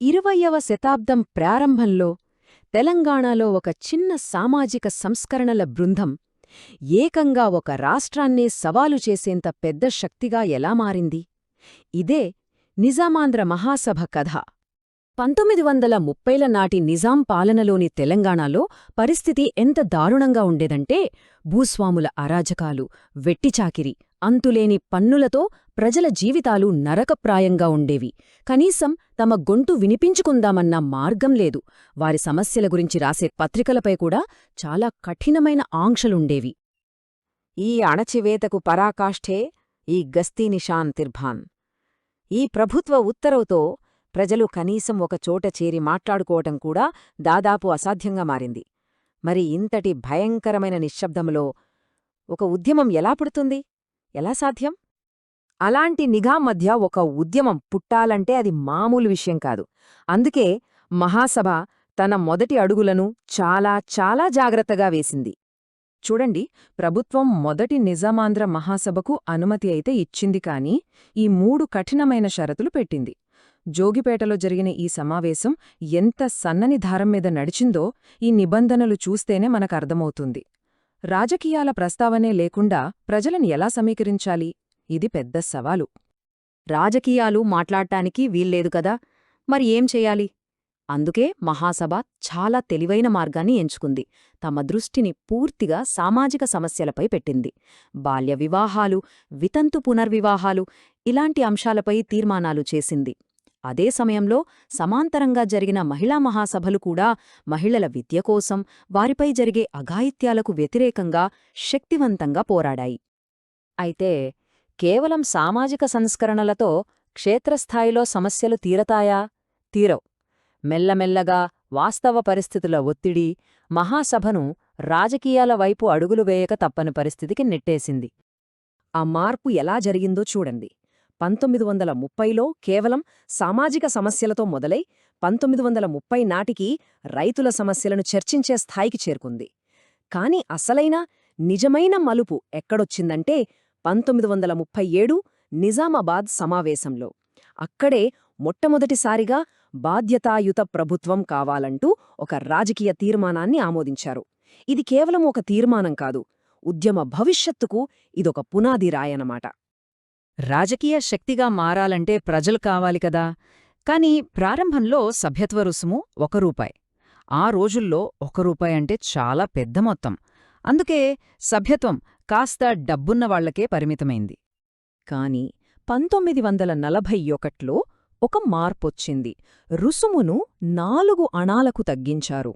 ఇరవయవ శతాబ్దం ప్రారంభంలో తెలంగాణలో ఒక చిన్న సామాజిక సంస్కరణల బృందం ఏకంగా ఒక రాష్ట్రాన్నే సవాలు చేసేంత పెద్ద శక్తిగా ఎలా మారింది? ఇదే నిజామాంధ్ర మహాసభ కథ. పంతొమ్మిది వందల ముప్పైల నాటి నిజాం పాలనలోని తెలంగాణలో పరిస్థితి ఎంత దారుణంగా ఉండేదంటే భూస్వాముల అరాజకాలు వెట్టిచాకిరి అంతులేని పన్నులతో ప్రజల జీవితాలు నరకప్రాయంగా ఉండేవి. కనీసం తమ గొంతు వినిపించుకుందామన్న మార్గం లేదు. వారి సమస్యల గురించి రాసే పత్రికలపై కూడా చాలా కఠినమైన ఆంక్షలుండేవి. ఈ అణచివేతకు పరాకాష్ఠే ఈ గస్తీ నిషాన్ తిర్భాన్. ఈ ప్రభుత్వ ఉత్తరవుతో ప్రజలు కనీసం ఒక చోట చేరి మాట్లాడుకోవటం కూడా దాదాపు అసాధ్యంగా మారింది. మరి ఇంతటి భయంకరమైన నిశ్శబ్దంలో ఒక ఉద్యమం ఎలా పుడుతుంది? ఎలా సాధ్యం? అలాంటి నిఘా మధ్య ఒక ఉద్యమం పుట్టాలంటే అది మామూలు విషయం కాదు. అందుకే మహాసభ తన మొదటి అడుగులను చాలా చాలా జాగ్రత్తగా వేసింది. చూడండి ప్రభుత్వం మొదటి నిజామాంధ్ర మహాసభకు అనుమతి అయితే ఇచ్చింది కాని ఈ మూడు కఠినమైన షరతులు పెట్టింది. జోగిపేటలో జరిగిన ఈ సమావేశం ఎంత సన్నని దారం మీద నడిచిందో ఈ నిబంధనలు చూస్తేనే మనకర్థమవుతుంది రాజకీయాల ప్రస్తావనే లేకుండా ప్రజలను ఎలా సమీకరించాలి? ఇది పెద్ద సవాలు. రాజకీయాలు మాట్లాడటానికి వీల్లేదు కదా? మరి ఏం చెయ్యాలి అందుకే మహాసభ చాలా తెలివైన మార్గాన్ని ఎంచుకుంది. తమ దృష్టిని పూర్తిగా సామాజిక సమస్యలపై పెట్టింది. బాల్య వివాహాలు వితంతు పునర్వివాహాలు ఇలాంటి అంశాలపై తీర్మానాలు చేసింది. అదే సమయంలో సమాంతరంగా జరిగిన మహిళా మహాసభలు కూడా మహిళల విద్య కోసం వారిపై జరిగే అఘాయిత్యాలకు వ్యతిరేకంగా శక్తివంతంగా పోరాడాయి. అయితే కేవలం సామాజిక సంస్కరణలతో క్షేత్రస్థాయిలో సమస్యలు తీరతాయా? తీరవు. మెల్లమెల్లగా వాస్తవ పరిస్థితుల ఒత్తిడి మహాసభను రాజకీయాల వైపు అడుగులు వేయక తప్పని పరిస్థితికి నెట్టేసింది. ఆ మార్పు ఎలా జరిగిందో చూడండి. పంతొమ్మిది వందల ముప్పైలో కేవలం సామాజిక సమస్యలతో మొదలై పంతొమ్మిది వందల ముప్పై నాటికి రైతుల సమస్యలను చర్చించే స్థాయికి చేరుకుంది. కాని అసలైన నిజమైన మలుపు ఎక్కడొచ్చిందంటే పంతొమ్మిది వందల ముప్పై ఏడు నిజామాబాద్ సమావేశంలో. అక్కడే మొట్టమొదటిసారిగా బాధ్యతాయుత ప్రభుత్వం కావాలంటూ ఒక రాజకీయ తీర్మానాన్ని ఆమోదించారు. ఇది కేవలం ఒక తీర్మానం కాదు ఉద్యమ భవిష్యత్తుకు ఇదొక పునాది రాయనమాట రాజకీయ శక్తిగా మారాలంటే ప్రజలు కావాలి కదా. కాని ప్రారంభంలో సభ్యత్వ రుసుము ఒక రూపాయి. ఆ రోజుల్లో ఒక రూపాయి అంటే చాలా పెద్ద మొత్తం. అందుకే సభ్యత్వం కాస్త డబ్బున్న వాళ్ళకే పరిమితమైంది. కాని పంతొమ్మిది వందల నలభై ఒకట్లో ఒక మార్పొచ్చింది. రుసుమును నాలుగు అణాలకు తగ్గించారు.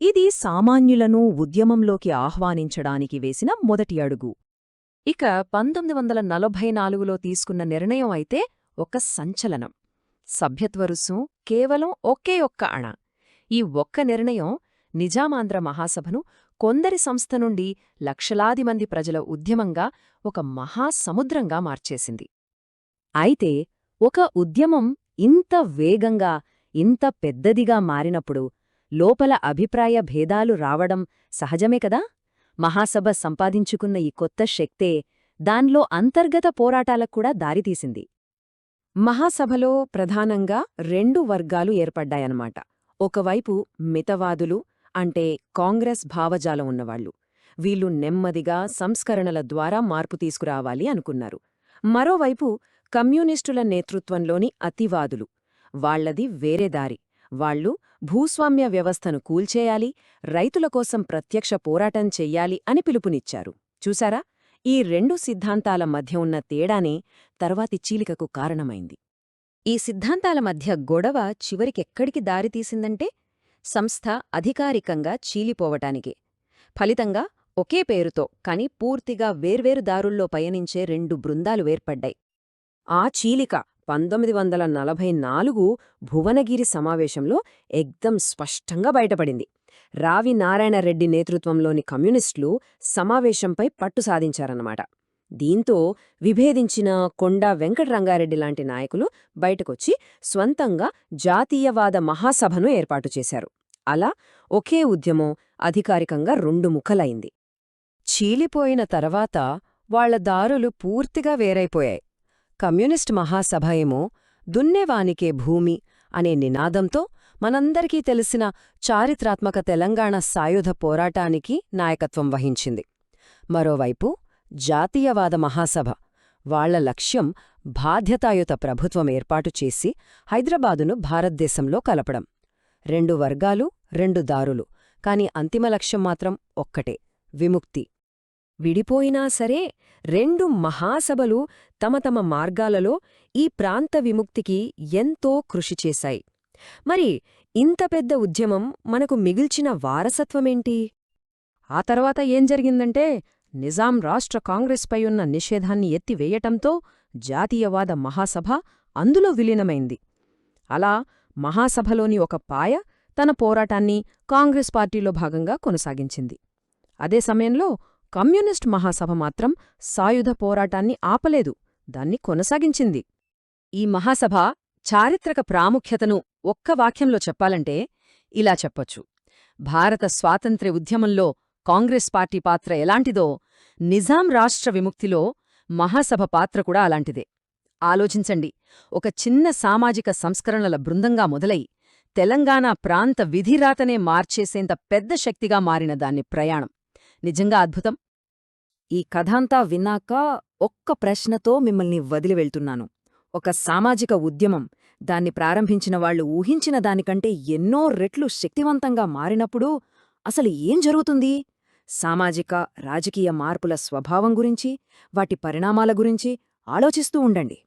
ఇది సామాన్యులను ఉద్యమంలోకి ఆహ్వానించడానికి వేసిన మొదటి అడుగు. ఇక పంతొమ్మిది వందల నలభై నాలుగులో తీసుకున్న నిర్ణయం అయితే ఒక సంచలనం. సభ్యత్వరుసం కేవలం ఒకే ఒక్క అణ. ఈ ఒక్క నిర్ణయం నిజామాంధ్ర మహాసభను కొందరి సంస్థ నుండి లక్షలాది మంది ప్రజల ఉద్యమంగా ఒక మహాసముద్రంగా మార్చేసింది. అయితే ఒక ఉద్యమం ఇంత వేగంగా ఇంత పెద్దదిగా మారినప్పుడు లోపల అభిప్రాయ భేదాలు రావడం సహజమే కదా? మహాసభ సంపాదించుకున్న ఈ కొత్త శక్తే దాన్లో అంతర్గత పోరాటాలక్కూడా దారితీసింది. మహాసభలో ప్రధానంగా రెండు వర్గాలు ఏర్పడ్డాయన్నమాట. ఒకవైపు మితవాదులు అంటే కాంగ్రెస్ భావజాలం ఉన్నవాళ్ళు వీళ్ళు నెమ్మదిగా సంస్కరణల ద్వారా మార్పు తీసుకురావాలి అనుకున్నారు. మరోవైపు కమ్యూనిస్టుల నేతృత్వంలోని అతివాదులు. వాళ్ళది వేరే దారి. వాళ్ళు భూస్వామ్య వ్యవస్థను కూల్చేయాలి రైతుల కోసం ప్రత్యక్ష పోరాటం చెయ్యాలి అని పిలుపునిచ్చారు. చూసారా ఈ రెండు సిద్ధాంతాల మధ్య ఉన్న తేడానే తర్వాతి చీలికకు కారణమైంది. ఈ సిద్ధాంతాల మధ్య గొడవ చివరికెక్కడికి దారితీసిందంటే సంస్థ అధికారికంగా చీలిపోవటానికే. ఫలితంగా ఒకే పేరుతో కాని పూర్తిగా వేర్వేరు దారుల్లో పయనించే రెండు బృందాలు ఏర్పడ్డాయి. ఆ చీలిక పంతొమ్మిది వందల నలభై నాలుగు భువనగిరి సమావేశంలో ఎగ్దం స్పష్టంగా బయటపడింది. రావి నారాయణరెడ్డి నేతృత్వంలోని కమ్యూనిస్టులు సమావేశంపై పట్టు సాధించారన్నమాట. దీంతో విభేదించిన కొండా వెంకటరంగారెడ్డి లాంటి నాయకులు బయటకొచ్చి స్వంతంగా జాతీయవాద మహాసభను ఏర్పాటు చేశారు. అలా ఒకే ఉద్యమం అధికారికంగా రెండు ముఖలైంది చీలిపోయిన తర్వాత వాళ్ళ దారులు పూర్తిగా వేరైపోయాయి. కమ్యూనిస్ట్ మహాసభ ఏమో దున్నేవానికే భూమి అనే నినాదంతో మనందరికీ తెలిసిన చారిత్రాత్మక తెలంగాణ సాయుధ పోరాటానికి నాయకత్వం వహించింది. మరోవైపు జాతీయవాద మహాసభ వాళ్ళ లక్ష్యం బాధ్యతాయుత ప్రభుత్వం ఏర్పాటు చేసి హైదరాబాదును భారతదేశంలో కలపడం. రెండు వర్గాలు రెండు దారులు కాని అంతిమ లక్ష్యం మాత్రం ఒక్కటే విముక్తి. విడిపోయినా సరే రెండు మహాసభలు తమ తమ మార్గాలలో ఈ ప్రాంత విముక్తికి ఎంతో కృషి చేశాయి. మరి ఇంత పెద్ద ఉద్యమం మనకు మిగిల్చిన వారసత్వమేంటి? ఆ తర్వాత ఏం జరిగిందంటే నిజాం రాష్ట్ర కాంగ్రెస్పై ఉన్న నిషేధాన్ని ఎత్తివేయటంతో జాతీయవాద మహాసభ అందులో విలీనమైంది. అలా మహాసభలోని ఒక పాయ తన పోరాటాన్ని కాంగ్రెస్ పార్టీలో భాగంగా కొనసాగించింది. అదే సమయంలో కమ్యూనిస్ట్ మహాసభ మాత్రం సాయుధ పోరాటాన్ని ఆపలేదు దాన్ని కొనసాగించింది. ఈ మహాసభ చారిత్రక ప్రాముఖ్యతను ఒక్క వాక్యంలో చెప్పాలంటే ఇలా చెప్పొచ్చు. భారత స్వాతంత్ర్య ఉద్యమంలో కాంగ్రెస్ పార్టీ పాత్ర ఎలాంటిదో నిజాం రాష్ట్ర విముక్తిలో మహాసభ పాత్ర కూడా అలాంటిదే. ఆలోచించండి ఒక చిన్న సామాజిక సంస్కరణల బృందంగా మొదలై తెలంగాణ ప్రాంత విధిరాతనే మార్చేసేంత పెద్ద శక్తిగా మారిన దాన్ని ప్రయాణం. నిజంగా అద్భుతం! ఈ కథాంతా విన్నాక ఒక్క ప్రశ్నతో మిమ్మల్ని వదిలి వెళ్తున్నాను. ఒక సామాజిక ఉద్యమం దాన్ని ప్రారంభించిన వాళ్ళు ఊహించిన దానికంటే ఎన్నో రెట్లు శక్తివంతంగా మారినప్పుడు అసలు ఏం జరుగుతుంది? సామాజిక రాజకీయ మార్పుల స్వభావం గురించి వాటి పరిణామాల గురించి ఆలోచిస్తూ ఉండండి.